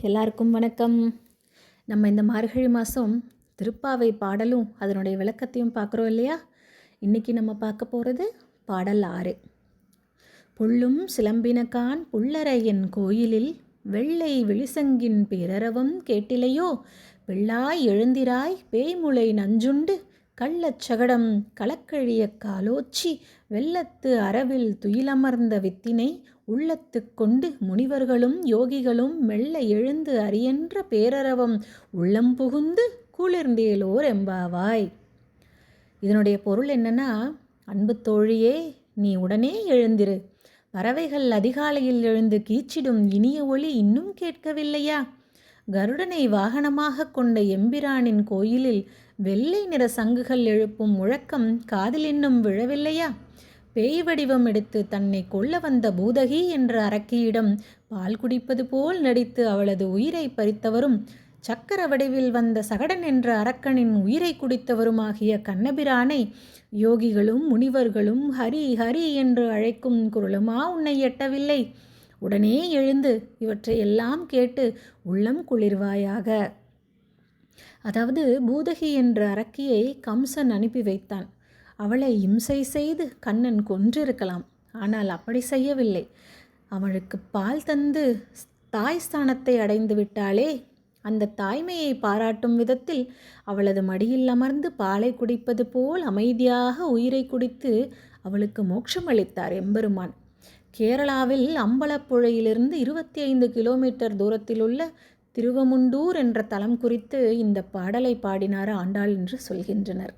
எல்லாருக்கும் வணக்கம். நம்ம இந்த மார்கழி மாதம் திருப்பாவை பாடலும் அதனுடைய விளக்கத்தையும் பார்க்குறோம் இல்லையா? இன்றைக்கி நம்ம பார்க்க போகிறது பாடல் ஆறு. பொள்ளும் சிலம்பினக்கான் புள்ளரையன் கோயிலில் வெள்ளை வெளிசங்கின் பிறரவம் கேட்டிலையோ? வெள்ளாய் எழுந்திராய் பேய்முளை நஞ்சுண்டு கள்ளச்சகடம் கலக்கழிய காலோச்சி வெள்ளத்து அரவில் துயிலமர்ந்த வித்தினை உள்ளத்து கொண்டு முனிவர்களும் யோகிகளும் மெல்ல எழுந்து அரியன்ற பேரரவம் உள்ளம் புகுந்து குளிர்ந்தேலோர் எம்பாவாய். இதனுடைய பொருள் என்னன்னா அன்பு தோழியே நீ உடனே எழுந்திரு. பறவைகள் அதிகாலையில் எழுந்து கீச்சிடும் இனிய ஒளி இன்னும் கேட்கவில்லையா? கருடனை வாகனமாக கொண்ட எம்பிரானின் கோயிலில் வெள்ளை நிற சங்குகள் எழுப்பும் முழக்கம் காதில் இன்னும் விழவில்லையா? பேய் வடிவம் எடுத்து தன்னை கொல்ல வந்த பூதகி என்ற அரக்கியிடம் பால் குடிப்பது போல் நடித்து அவளது உயிரை பறித்தவரும் சக்கர வடிவில் வந்த சகடன் என்ற அரக்கனின் உயிரை குடித்தவருமாகிய கண்ணபிரானை யோகிகளும் முனிவர்களும் ஹரி ஹரி என்று அழைக்கும் குரலுமா உன்னை எட்டவில்லை? உடனே எழுந்து இவற்றையெல்லாம் கேட்டு உள்ளம் குளிர்வாயாக அதாவது பூதகி என்ற அரக்கியை கம்சன் அனுப்பி வைத்தான். அவளை இம்சை செய்து கண்ணன் கொன்றிருக்கலாம். ஆனால் அப்படி செய்யவில்லை. அவளுக்கு பால் தந்து தாய் ஸ்தானத்தை அடைந்து விட்டாலே அந்த தாய்மையை பாராட்டும் விதத்தில் அவளது மடியில் அமர்ந்து பாலை குடிப்பது போல் அமைதியாக உயிரை குடித்து அவளுக்கு மோட்சம் அளித்தார் எம்பெருமான். கேரளாவில் அம்பலப்புழையிலிருந்து இருபத்தி ஐந்து கிலோமீட்டர் தூரத்தில் உள்ள திருவமுண்டூர் என்ற தலம் குறித்து இந்த பாடலை பாடினார் ஆண்டாள் என்று சொல்கின்றனர்.